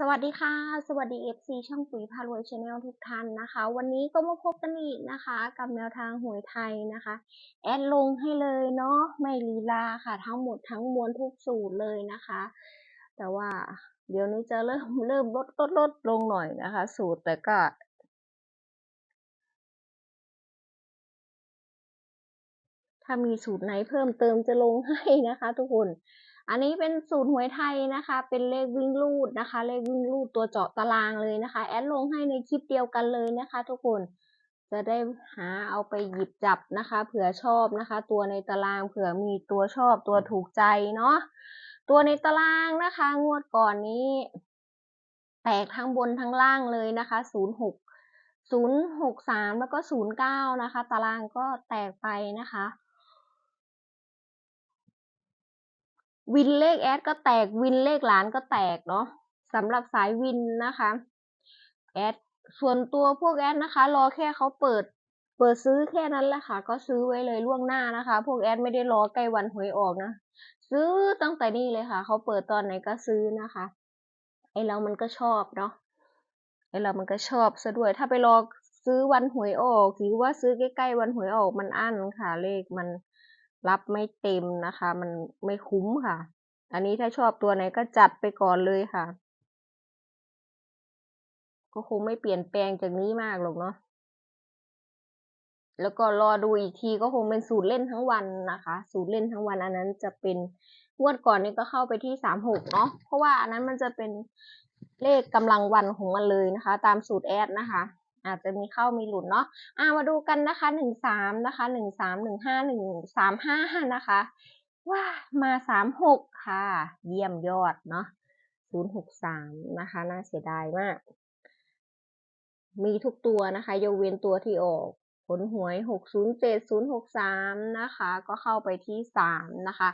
สวัสดีค่ะ สวัสดี FC ช่องปุ๋ยพารวยชาแนลทุกท่านนะคะ วันนี้ก็มาพบกันอีกนะคะ กับแนวทางหวยไทยนะคะ แอดลงให้เลยเนาะไม่ลีลาค่ะ ทั้งหมดทั้งมวลทุกสูตรเลยนะคะ แต่ว่าเดี๋ยวนี้จะเริ่มเริ่มลดลดลดลงหน่อยนะคะ สูตรแต่ก็ถ้ามีสูตรไหนเพิ่มเติมจะลงให้นะคะ ทุกคน อันนี้เป็นสูตรหวยไทยนะคะ เป็นเลขวิ่งลูดนะคะ เลขวิ่งลูดตัวเจาะตารางเลยนะคะ แอดลงให้ในคลิปเดียวกันเลยนะคะ ทุกคนจะได้หาเอาไปหยิบจับนะคะ เผื่อชอบนะคะ ตัวในตารางเผื่อมีตัวชอบตัวถูกใจเนาะตัวในตารางนะคะ งวดก่อนนี้ แตกทั้งบนทั้งล่างเลยนะคะศูนย์หกศูนย์หกสามแล้วก็ศูนย์เก้านะคะ ตารางก็แตกไปนะคะ วินเลขแอดก็แตกวินเลขหลานก็แตกเนาะสำหรับสายวินนะคะแอดส่วนตัวพวกแอดนะคะ รอแค่เขาเปิด เปิดซื้อแค่นั้นแหละค่ะ ก็ซื้อไว้เลยล่วงหน้านะคะ พวกแอดไม่ได้รอใกล้วันหวยออกนะซื้อตั้งแต่นี่เลยค่ะ เขาเปิดตอนไหนก็ซื้อนะคะไอเรามันก็ชอบเนาะไอเรามันก็ชอบซะด้วย ถ้าไปรอซื้อวันหวยออกหรือว่าซื้อใกล้ๆวันหวยออกมันอั้นค่ะเลขมัน รับไม่เต็มนะคะ มันไม่คุ้มค่ะ อันนี้ถ้าชอบตัวไหนก็จัดไปก่อนเลยค่ะ ก็คงไม่เปลี่ยนแปลงจากนี้มากหรอกเนาะแล้วก็รอดูอีกทีก็คงเป็นสูตรเล่นทั้งวันนะคะ สูตรเล่นทั้งวันอันนั้นจะเป็นงวดก่อนนี้ก็เข้าไปที่สามหกเนาะเพราะว่าอันนั้นมันจะเป็นเลขกำลังวันของมันเลยนะคะ ตามสูตรแอดนะคะ อาจจะมีเข้ามีหลุดเนาะอ่ามาดูกันนะคะหนึ่งสามนะคะหนึ่งสามหนึ่งห้าหนึ่งสามห้านะคะว้ามาสามหกค่ะ เยี่ยมยอดเนาะศูนย์หกสามนะคะน่าเสียดายมาก มีทุกตัวนะคะยกเว้นตัวที่ออกผลหวยหกศูนย์เจ็ดศูนย์หกสามนะคะ ก็เข้าไปที่สามนะคะ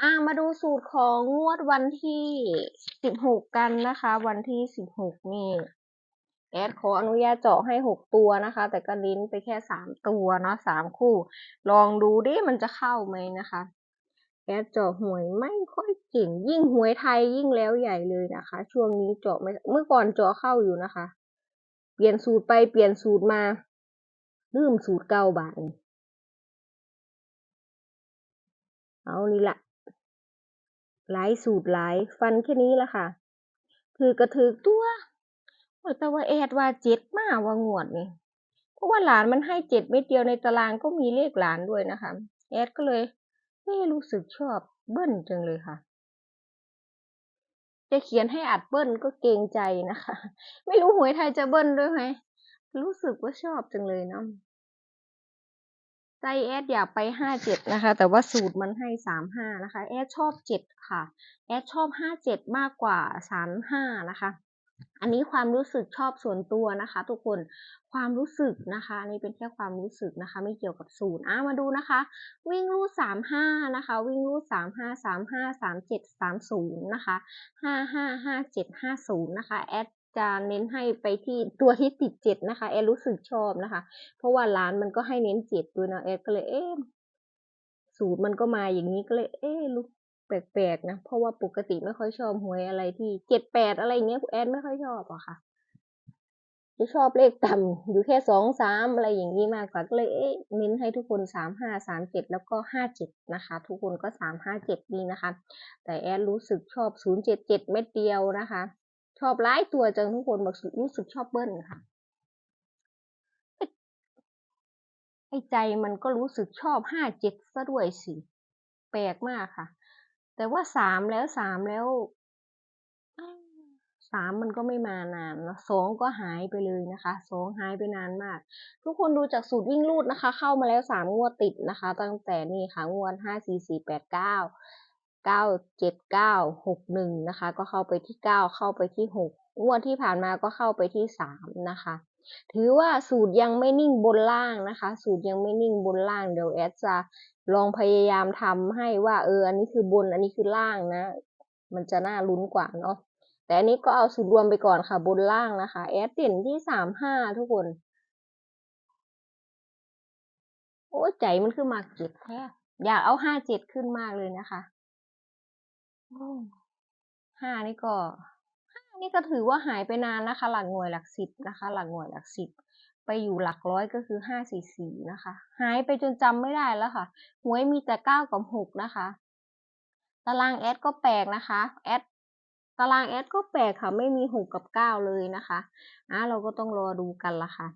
อ่า มาดูสูตรของงวดวันที่สิบหกกันนะคะ วันที่สิบหกนี่ แอดขออนุญาตเจาะให้หกตัวนะคะ แต่ก็ลิ้นไปแค่สามตัวเนาะสามคู่ ลองดูดิมันจะเข้าไหมนะคะ แอดเจาะหวยไม่ค่อยเก่ง ยิ่งหวยไทยยิ่งแล้วใหญ่เลยนะคะ ช่วงนี้เจาะไม่เมื่อก่อนเจาะเข้าอยู่นะคะ เปลี่ยนสูตรไปเปลี่ยนสูตรมาลืมสูตรเก่าบาทเอานี่ละหลายสูตรหลายฟันแค่นี้ละค่ะถือกระถือตัว แต่ว่าแอดว่าเจ็ดมากว่างวดนี่เพราะว่าหลานมันให้เจ็ดเม็ดเดียวในตารางก็มีเลขหลานด้วยนะคะ แอดก็เลยเอ๊ะรู้สึกชอบเบิ้ลจังเลยค่ะ จะเขียนให้อัดเบิ้ลก็เกรงใจนะคะ ไม่รู้หวยไทยจะเบิ้ลด้วยไหมรู้สึกว่าชอบจังเลยเนาะใจแอดอยากไปห้าเจ็ดนะคะ แต่ว่าสูตรมันให้สามห้านะคะ แอดชอบเจ็ดค่ะ แอดชอบห้าเจ็ดมากกว่าสามห้านะคะ อันนี้ความรู้สึกชอบส่วนตัวนะคะ ทุกคนความรู้สึกนะคะนนี้เป็นแค่ความรู้สึกนะคะ ไม่เกี่ยวกับสูตรอะมาดูนะคะ วิ่งรูดสามห้านะคะ วิ่งรูดสามห้าสามห้าสามเจ็ดสามศูนย์นะคะห้าห้าห้าเจ็ดห้าศูนย์นะคะแอดจะเน้นให้ไปที่ตัวที่ติดเจ็ดนะคะแอดรู้สึกชอบนะคะ เพราะว่าร้านมันก็ให้เน้นเจ็ดด้วยนะแอดก็เลยเอ๊ะสูตรมันก็มาอย่างนี้ก็เลย เอ๊ะรู้ แปลกๆนะ เพราะว่าปกติไม่ค่อยชอบหวยอะไรที่เจ็ดแปดอะไรเงี้ยแอดไม่ค่อยชอบอะค่ะจะชอบเลขต่ำอยู่แค่สองสามอะไรอย่างนี้มากกว่าก็เลยเอ๊ะเน้นให้ทุกคนสามห้าสามเจ็ดแล้วก็ห้าเจ็ดนะคะ ทุกคนก็สามห้าเจ็ดนี่นะคะ แต่แอดรู้สึกชอบศูนย์เจ็ดเจ็ดเม็ดเดียวนะคะ ชอบหลายตัวจังทุกคนบอกรู้สึกชอบเบิ้ลค่ะไอ้ใจมันก็รู้สึกชอบห้าเจ็ดซะด้วยสิ แปลกมากค่ะ แต่ว่าสามแล้วสามแล้วสามมันก็ไม่มานานนะสองก็หายไปเลยนะคะสองหายไปนานมาก ทุกคนดูจากสูตรวิ่งรูดนะคะ เข้ามาแล้วสามงวดติดนะคะ ตั้งแต่นี่ค่ะงวดห้าสี่สี่แปดเก้าเก้าเจ็ดเก้าหกหนึ่งนะคะ ก็เข้าไปที่เก้าเข้าไปที่หกงวดที่ผ่านมาก็เข้าไปที่สามนะคะ ถือว่าสูตรยังไม่นิ่งบนล่างนะคะ สูตรยังไม่นิ่งบนล่างเดี๋ยวแอดจะลองพยายามทำให้ว่าเอออันนี้คือบนอันนี้คือล่างนะ มันจะน่าลุ้นกว่าเนาะแต่อันนี้ก็เอาสูตรรวมไปก่อนค่ะบนล่างนะคะแอดเด่นที่สามห้าทุกคนโอ้ใจมันขึ้นมาเจ็ดแท้อยากเอาห้าเจ็ดขึ้นมากเลยนะคะห้านี่ก็ นี้ก็ถือว่าหายไปนานนะคะ หลักหน่วยหลักสิบนะคะ หลักหน่วยหลักสิบไปอยู่หลักร้อยก็คือห้าสี่สี่นะคะ หายไปจนจำไม่ได้แล้วค่ะหวยมีแต่เก้ากับหกนะคะ ตารางแอดก็แปลกนะคะแอดตารางแอดก็แปลกค่ะ ไม่มีหกกับเก้าเลยนะคะอะเราก็ต้องรอดูกันละค่ะ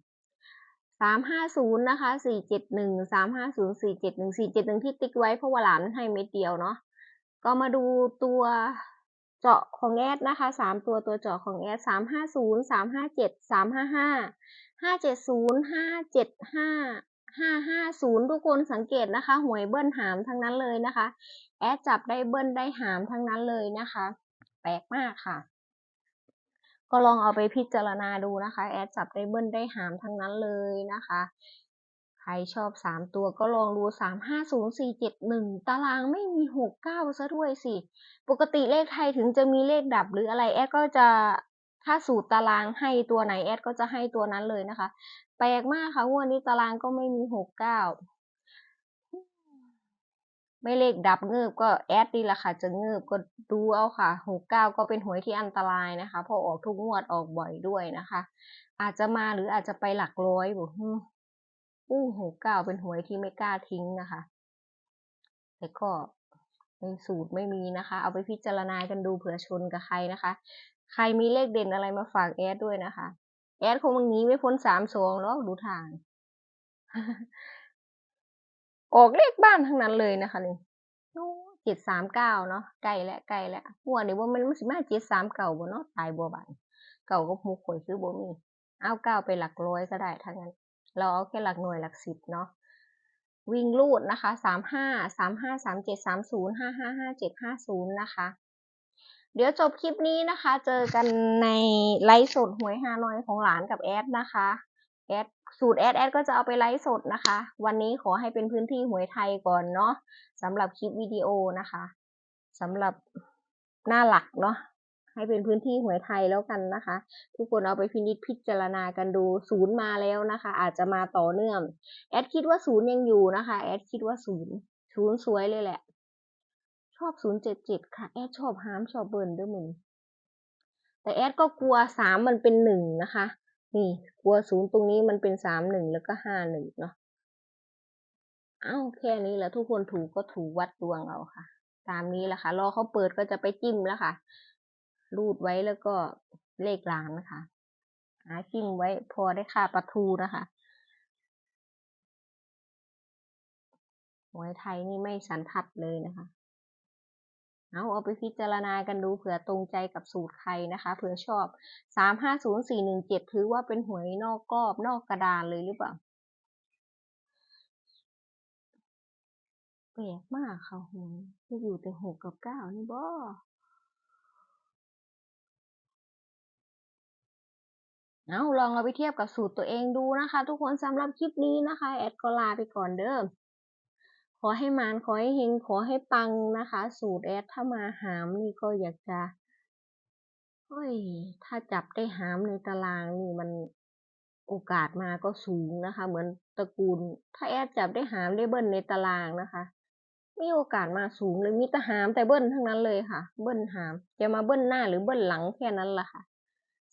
สามห้าศูนย์นะคะสี่เจ็ดหนึ่งสามห้าศูนย์สี่เจ็ดหนึ่งสี่เจ็ดหนึ่งที่ติ๊กไว้เพราะว่าหลานให้เม็ดเดียวเนาะก็มาดูตัว เจาะของแอดนะคะสามตัวตัวเจาะของแอดสามห้าศูนย์สามห้าเจ็ดสามห้าห้าห้าเจ็ดศูนย์ห้าเจ็ดห้าห้าห้าศูนย์ทุกคนสังเกตนะคะ หวยเบิ้ลหามทั้งนั้นเลยนะคะ แอดจับได้เบิ้ลได้หามทั้งนั้นเลยนะคะ แปลกมากค่ะ ก็ลองเอาไปพิจารณาดูนะคะ แอดจับได้เบิ้ลได้หามทั้งนั้นเลยนะคะ รชอบสามตัวก็ลองดูสามห้าศูนย์สี่เจ็ดหนึ่งตารางไม่มีหกเก้าซะด้วยสิ ปกติเลขไทยถึงจะมีเลขดับหรืออะไรแอดก็จะถ้าสูตรตารางให้ตัวไหนแอดก็จะให้ตัวนั้นเลยนะคะ แปลกมากค่ะวดนี้ตารางก็ไม่มีหกเก้าไม่เลขดับเงิบก็แอดดีละค่ะ จะเงิบก็ดูเอาค่ะหกเก้าก็เป็นหวยที่อันตรายนะคะเพราะออกทุกงวดออกบ่อยด้วยนะคะอาจจะมาหรืออาจจะไปหลักร้อยบอก อู้หกเก้าเป็นหวยที่ไม่กล้าทิ้งนะคะ แต่ก็ในสูตรไม่มีนะคะ เอาไปพิจารณากันดูเผื่อชนกับใครนะคะ ใครมีเลขเด่นอะไรมาฝากแอดด้วยนะคะ แอดคงหนีไม่พ้นสามสองแล้วดูทาง ออกเลขบ้านทั้งนั้นเลยนะคะนี่เจ็ดสามเก้าเนาะใกล้แล้วใกล้แล้วหัวนี่ว่ามันมันสิมาเจ็ดสามเก่าบ่เนาะตายบัวบานเก่าก็มูข่อยคือบ่มีเอาเก้าไปหลักร้อยก็ได้ทั้งนั้น เราเอาแค่หลักหน่วยหลักสิบเนาะวิ่งลูดนะคะสามห้าสามห้าสามเจ็ดสามศูนย์ห้าห้าห้าเจ็ดห้าศูนย์นะคะ เดี๋ยวจบคลิปนี้นะคะ เจอกันในไลฟ์สดหวยฮานอยของหลานกับแอดนะคะแอดสูตรแอดแอดก็จะเอาไปไลฟ์สดนะคะ วันนี้ขอให้เป็นพื้นที่หวยไทยก่อนเนาะสำหรับคลิปวิดีโอนะคะสำหรับหน้าหลักเนาะ ให้เป็นพื้นที่หวยไทยแล้วกันนะคะ ทุกคนเอาไปพินิจพิจารณากันดูศูนย์มาแล้วนะคะ อาจจะมาต่อเนื่อง แอดคิดว่าศูนย์ยังอยู่นะคะ แอดคิดว่าศูนย์ศูนย์สวยเลยแหละ ชอบศูนย์เจ็ดเจ็ดค่ะ แอดชอบฮามชอบเบิร์นด้วยมึงแต่แอดก็กลัวสามมันเป็นหนึ่งนะคะ นี่กลัวศูนย์ตรงนี้มันเป็นสามหนึ่งแล้วก็ห้าหนึ่งเนาะอ้าวแค่นี้แหละทุกคนถูกก็ถูกวัดดวงเอาค่ะ ตามนี้แหละค่ะ รอเขาเปิดก็จะไปจิ้มแล้วค่ะ รูดไว้แล้วก็เลขร้านนะคะ หาจิ้มไว้พอได้ค่าประทูนะคะหวยไทยนี่ไม่สันทัดเลยนะคะ เอาเอาไปพิจารณากันดูเผื่อตรงใจกับสูตรใครนะคะเผื่อชอบสามห้าศูนย์สี่หนึ่งเจ็ดถือว่าเป็นหวยนอกกรอบนอกกระดานเลยหรือเปล่าแปลกมากค่ะหวยจะอยู่แต่หกกับเก้านี่บ่ เอาลองเอาไปเทียบกับสูตรตัวเองดูนะคะ ทุกคนสำหรับคลิปนี้นะคะ แอดก็ลาไปก่อนเด้อขอให้มานขอให้เฮงขอให้ปังนะคะ สูตรแอดถ้ามาหามนี่ก็อยากจะเฮ้ยถ้าจับได้หามในตารางนี่มันโอกาสมาก็สูงนะคะ เหมือนตระกูล ถ้าแอดจับได้หามได้เบิ้ลในตารางนะคะมีโอกาสมาสูงเลยมีแต่หามแต่เบิ้ลทั้งนั้นเลยค่ะ เบิ้ลหาม จะมาเบิ้ลหน้าหรือเบิ้ลหลังแค่นั้นแหละค่ะ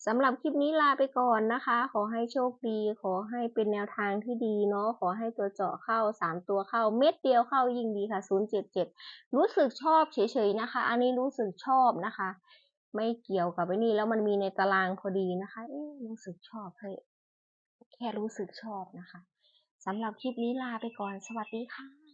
สำหรับคลิปนี้ลาไปก่อนนะคะ ขอให้โชคดี ขอให้เป็นแนวทางที่ดีเนาะ ขอให้ตัวเจาะเข้าสามตัวเข้า เม็ดเดียวเข้ายิ่งดีค่ะศูนย์เจ็ดเจ็ดรู้สึกชอบเฉยๆนะคะ อันนี้รู้สึกชอบนะคะ ไม่เกี่ยวกับไอ้นี่แล้วมันมีในตารางพอดีนะคะ เอ๊รู้สึกชอบเฮ้แค่รู้สึกชอบนะคะสำหรับคลิปนี้ลาไปก่อน สวัสดีค่ะ